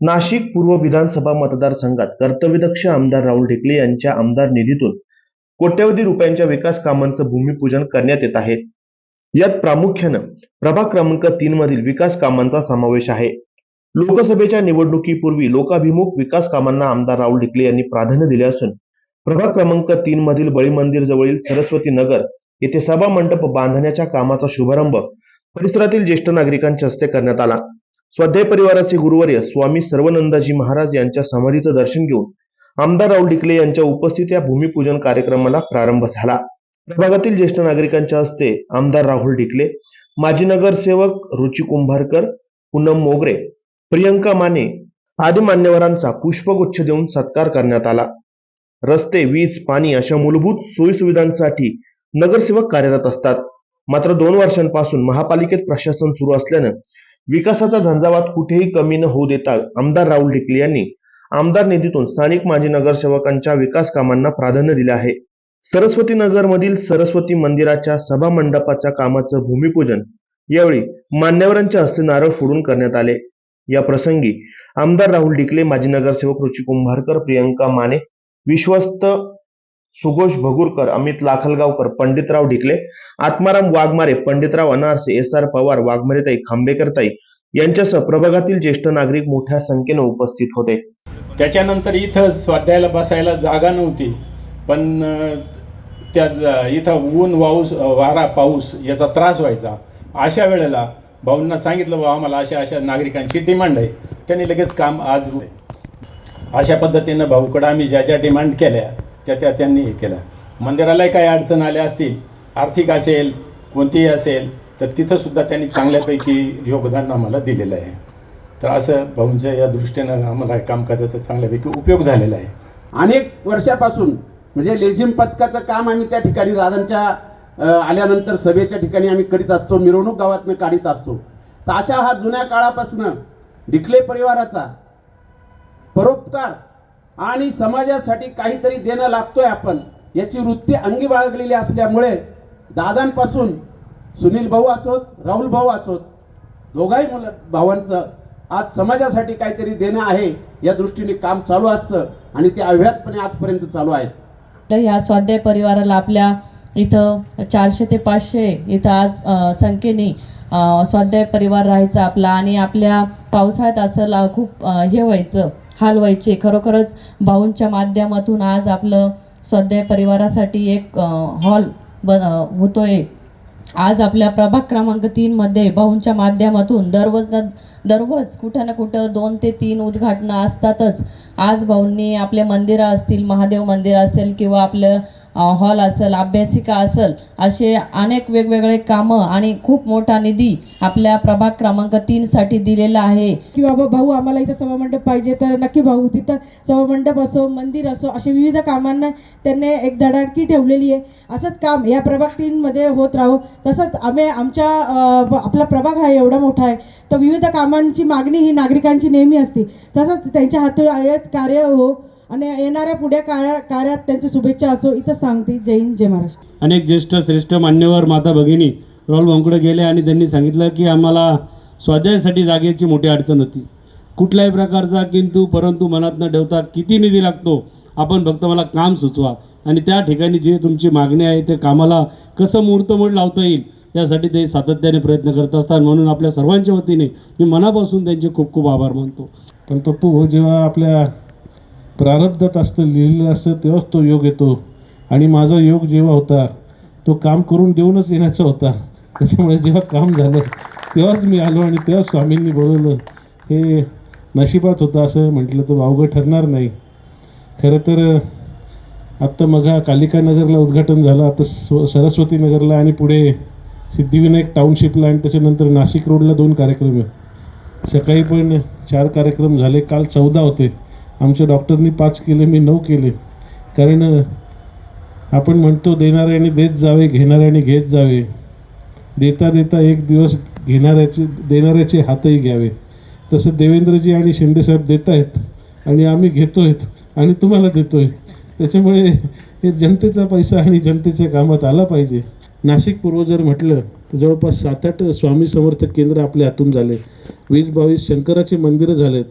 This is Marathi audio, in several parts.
नाशिक पूर्व विधानसभा मतदारसंघात कर्तव्यदक्ष आमदार राहुल ढेकले यांच्या आमदार निधीतून कोट्यवधी रुपयांच्या विकास कामांचं भूमिपूजन करण्यात येत आहे. यात प्रामुख्यानं प्रभाग क्रमांक तीन मधील विकास कामांचा समावेश आहे. लोकसभेच्या निवडणुकीपूर्वी लोकाभिमुख विकास कामांना आमदार राहुल ढिकले यांनी प्राधान्य दिले असून प्रभाग क्रमांक तीन मधील बळी मंदिर जवळील सरस्वती नगर येथे सभा मंडप बांधण्याच्या कामाचा शुभारंभ परिसरातील ज्येष्ठ नागरिकांच्या हस्ते करण्यात आला. स्वाध्याय परिवाराचे गुरुवर्य स्वामी सर्वानंदाजी महाराज यांच्या समाधीचं दर्शन घेऊन आमदार राहुल डिकले यांच्या उपस्थित या भूमिपूजन कार्यक्रमाला प्रारंभ झाला. प्रभागातील ज्येष्ठ नागरिकांच्या हस्ते आमदार राहुल डिकले माजी नगरसेवक रुची कुंभारकर पूनम मोगरे प्रियंका माने आदी मान्यवरांचा पुष्पगुच्छ देऊन सत्कार करण्यात आला. रस्ते वीज पाणी अशा मूलभूत सोयीसुविधांसाठी नगरसेवक कार्यरत असतात. मात्र दोन वर्षांपासून महापालिकेत प्रशासन सुरू असल्यानं विकासाचा झंझावात कुठेही कमी न होऊ देता आमदार राहुल ढिकले यांनी आमदार निधीतून स्थानिक माजी नगरसेवकांच्या विकास कामांना प्राधान्य दिले आहे. सरस्वती नगरमधील सरस्वती मंदिराच्या सभा मंडपाच्या कामाचं भूमिपूजन यावेळी मान्यवरांच्या हस्ते नारळ फोडून करण्यात आले. या प्रसंगी आमदार राहुल ढिकले माजी नगरसेवक रुची कुंभारकर प्रियंका माने विश्वस्त सुघोष भगुरकर अमित लाखलगावकर पंडितराव ढिकले आत्माराम वाघमारे पंडितराव अनारसे एस आर पवार वाघमारेताई खांबेकरताई यांच्यासह प्रभागातील ज्येष्ठ नागरिक मोठ्या संख्येने उपस्थित होते. त्याच्यानंतर इथं स्वाध्यायाला बसायला जागा नव्हती पण त्या इथं ऊन वाऊस वारा पाऊस याचा त्रास व्हायचा. अशा वेळेला भाऊंना सांगितलं बा आम्हाला अशा अशा नागरिकांची डिमांड आहे. त्यांनी लगेच काम आज अशा पद्धतीनं भाऊकडं आम्ही ज्या ज्या डिमांड केल्या त्या त्या त्यांनी हे केलं. मंदिरालाही काही अडचण आल्या असतील आर्थिक असेल कोणतीही असेल तर तिथंसुद्धा त्यांनी चांगल्यापैकी योगदान आम्हाला दिलेलं आहे. तर असं भाऊंच्या या दृष्टीनं आम्हाला कामकाजाचा चांगल्यापैकी उपयोग झालेला आहे. अनेक वर्षापासून म्हणजे लेझिम पथकाचं काम आम्ही त्या ठिकाणी राजांच्या आल्यानंतर सभेच्या ठिकाणी आम्ही करीत असतो मिरवणूक गावातनं काढीत असतो. तर अशा हा जुन्या काळापासून डिकले परिवाराचा परोपकार आणि समाजासाठी काहीतरी देणं लागतोय आपण. याची वृत्ती अंगी बाळगलेली असल्यामुळे दादांपासून सुनील भाऊ असोत राहुल भाऊ असोत दोघाही मुलं भावांचं आज समाजासाठी काहीतरी देणं आहे या दृष्टीने काम चालू असतं आणि ते अव्यातपणे आजपर्यंत चालू आहेत. तर ह्या स्वाध्याय परिवाराला आपल्या इथं चारशे ते पाचशे इथं आज संख्येने स्वाध्याय परिवार राहायचा आपला आणि आपल्या पावसाळ्यात असं खूप हे व्हायचं. हाल व्हायचे खरोखरच भाऊंच्या माध्यमातून आज आपलं स्वाध्याय परिवारासाठी एक हॉल ब होतोय. आज आपल्या प्रभाग क्रमांक तीनमध्ये भाऊंच्या माध्यमातून दररोज न दररोज कुठं ना कुठं दोन ते तीन उद्घाटनं असतातच. आज भाऊंनी आपले मंदिरं असतील महादेव मंदिर असेल किंवा आपलं हॉल असेल अभ्यासिका असेल असे अनेक वेगवेगळे कामं आणि खूप मोठा निधी आपल्या प्रभाग क्रमांक तीनसाठी दिलेला आहे. की बाबा भाऊ आम्हाला इथं सभामंडप पाहिजे तर नक्की भाऊ तिथं सभामंडप असो मंदिर असो असे विविध कामांना त्यांनी एक धडाडकी ठेवलेली आहे. असंच काम या प्रभाग तीनमध्ये होत राहो. तसंच आम्ही आमच्या आपला प्रभाग हा एवढा मोठा आहे तर विविध कामांची मागणी ही नागरिकांची नेहमी असते. तसंच त्यांच्या हातून हेच कार्य हो. आणि येणाऱ्या पुढे कार्या कार्यात त्यांच्या शुभेच्छा असो इथं सांगते. जय हिंद जय महाराष्ट्र. अनेक ज्येष्ठ श्रेष्ठ मान्यवर माता भगिनी राहुल भाऊंकडे गेले आणि त्यांनी सांगितलं की आम्हाला स्वाध्यायासाठी जागेची मोठी अडचण होती. कुठल्याही प्रकारचा किंतु परंतु मनात न ठेवता किती निधी लागतो आपण फक्त मला काम सुचवा. आणि त्या ठिकाणी जे तुमची मागणी आहे ते कामाला कसं मुहूर्तमोड लावता येईल यासाठी ते सातत्याने प्रयत्न करत असतात. म्हणून आपल्या सर्वांच्या वतीने मी मनापासून त्यांचे खूप खूप आभार मानतो. पण पप्पू भाऊ जेव्हा आपल्या प्रारब्धात असतं लिहिलेलं असतं तेव्हाच तो योग येतो. आणि माझा योग जेव्हा होता तो काम करून देऊनच येण्याचा होता. त्याच्यामुळे जेव्हा काम झालं तेव्हाच मी आलो आणि तेव्हाच स्वामींनी बोलवलं हे नशिबात होतं असं म्हटलं तर वावगं ठरणार नाही. खरं तर आत्ता मघा कालिका नगरला उद्घाटन झालं आता स्व सरस्वती नगरला आणि पुढे सिद्धिविनायक टाउनशिपला आणि त्याच्यानंतर नाशिक रोडला दोन कार्यक्रम आहे सकाळी पण चार कार्यक्रम झाले काल चौदा होते. आमच्या डॉक्टरनी पाच केले मी नऊ केले. कारण आपण म्हणतो देणाऱ्याने देत जावे घेणाऱ्याने घेत जावे. देता देता एक दिवस घेणाऱ्याचे देणाऱ्याचे हातही घ्यावे. तसं देवेंद्रजी आणि शिंदेसाहेब देत आहेत आणि आम्ही घेतो आहेत आणि तुम्हाला देतो आहे त्याच्यामुळे हे जनतेचा पैसा आणि जनतेच्या कामात आला पाहिजे. नाशिक पूर्व जर म्हटलं तर जवळपास सात आठ स्वामी समर्थक केंद्र आपल्या हातून झाले वीस बावीस शंकराची मंदिरं झालेत.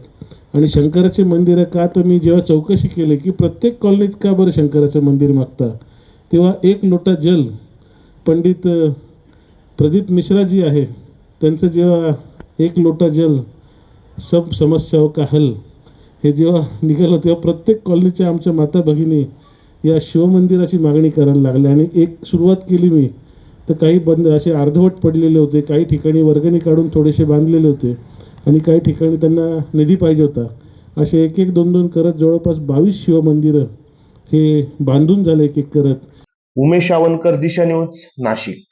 आणि शंकराचे मंदिर का? तर मी जेव्हा चौकशी केली की प्रत्येक कॉलनीत का बरं शंकराचं मंदिर मागता? तेव्हा एक लोटा जल पंडित प्रदीप मिश्रा जी आहे. त्यांचं जेव्हा एक लोटा जल सब समस्याओं का हल हे जेव्हा निघालं तेव्हा प्रत्येक कॉलनीच्या आमच्या माता भगिनी या शिवमंदिराची मागणी करायला लागल्या. आणि एक सुरुवात केली मी तर काही बंद असे अर्धवट पडलेले होते. काही ठिकाणी वर्गणी काढून थोडेसे बांधलेले होते. आणि काही ठिकाणी त्यांना निधी पाहिजे होता. असे एक एक दोन दोन करत जवळपास बावीस शिवमंदिरं हे बांधून झाले एक एक करत. उमेश आवनकर दिशा न्यूज नाशिक.